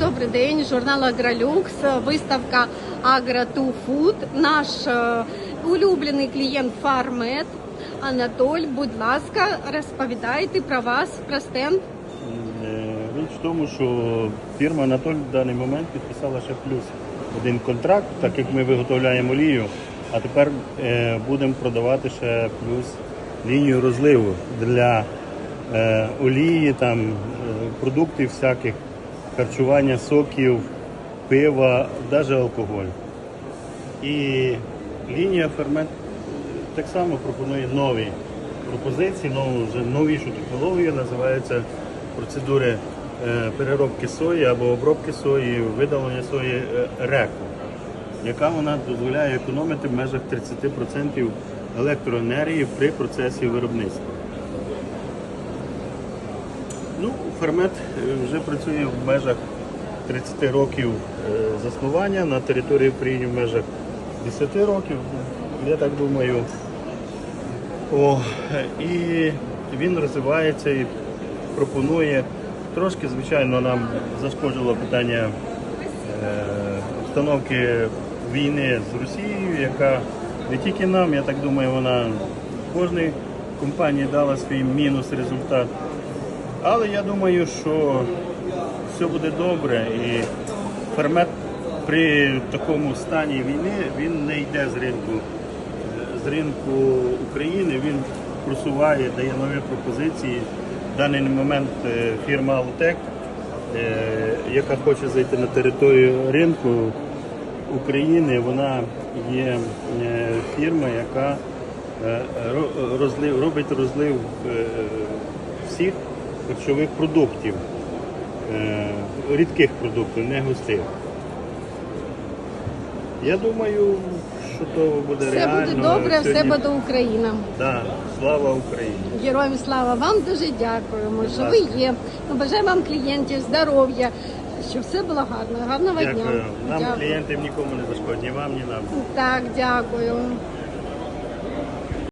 Добрий день, журнал Агролюкс, виставка Agro 2 Food. Наш е, улюблений клієнт Фармед. Анатоль, будь ласка, розповідайте про вас, про стенд. Е, Річ в тому, що фірма Анатоль в даний момент підписала ще плюс один контракт, так як ми виготовляємо олію, а тепер е, будемо продавати ще плюс лінію розливу для олії, там, продуктів всяких, харчування соків, пива, навіть алкоголь. І лінія фермент так само пропонує нові пропозиції, нову вже новішу технологію, називається процедури е, переробки сої або обробки сої, видалення сої е, реку, яка вона дозволяє економити в межах 30% електроенергії при процесі виробництва. Фермет е, вже працює в межах 30 років е, заснування на території України в межах 10 років, я так думаю. О, і він розвивається і пропонує трошки, звичайно, нам зашкодило питання е, обстановки війни з Росією, яка не тільки нам, я так думаю, вона кожній компанії дала свій мінус результат. Але я думаю, що все буде добре і фермет при такому стані війни він не йде з ринку з ринку України. Він просуває, дає нові пропозиції. В даний момент е, фірма Алтек, е, яка хоче зайти на територію ринку України, вона є е, фірма, яка робить розлив всіх харчових продуктів, е, рідких продуктів, не густих. Я думаю, що то буде Все реально. буде добре, все буде Україна. Да, слава Україні! Героям слава вам дуже дякуємо, що ви є. Ми бажаємо вам клієнтів, здоров'я, щоб все було гарно. Гарного дня. Дякую. Нам Дякую. клієнтів нікому не зашкодять, ні вам, ні нам. Так, дякую.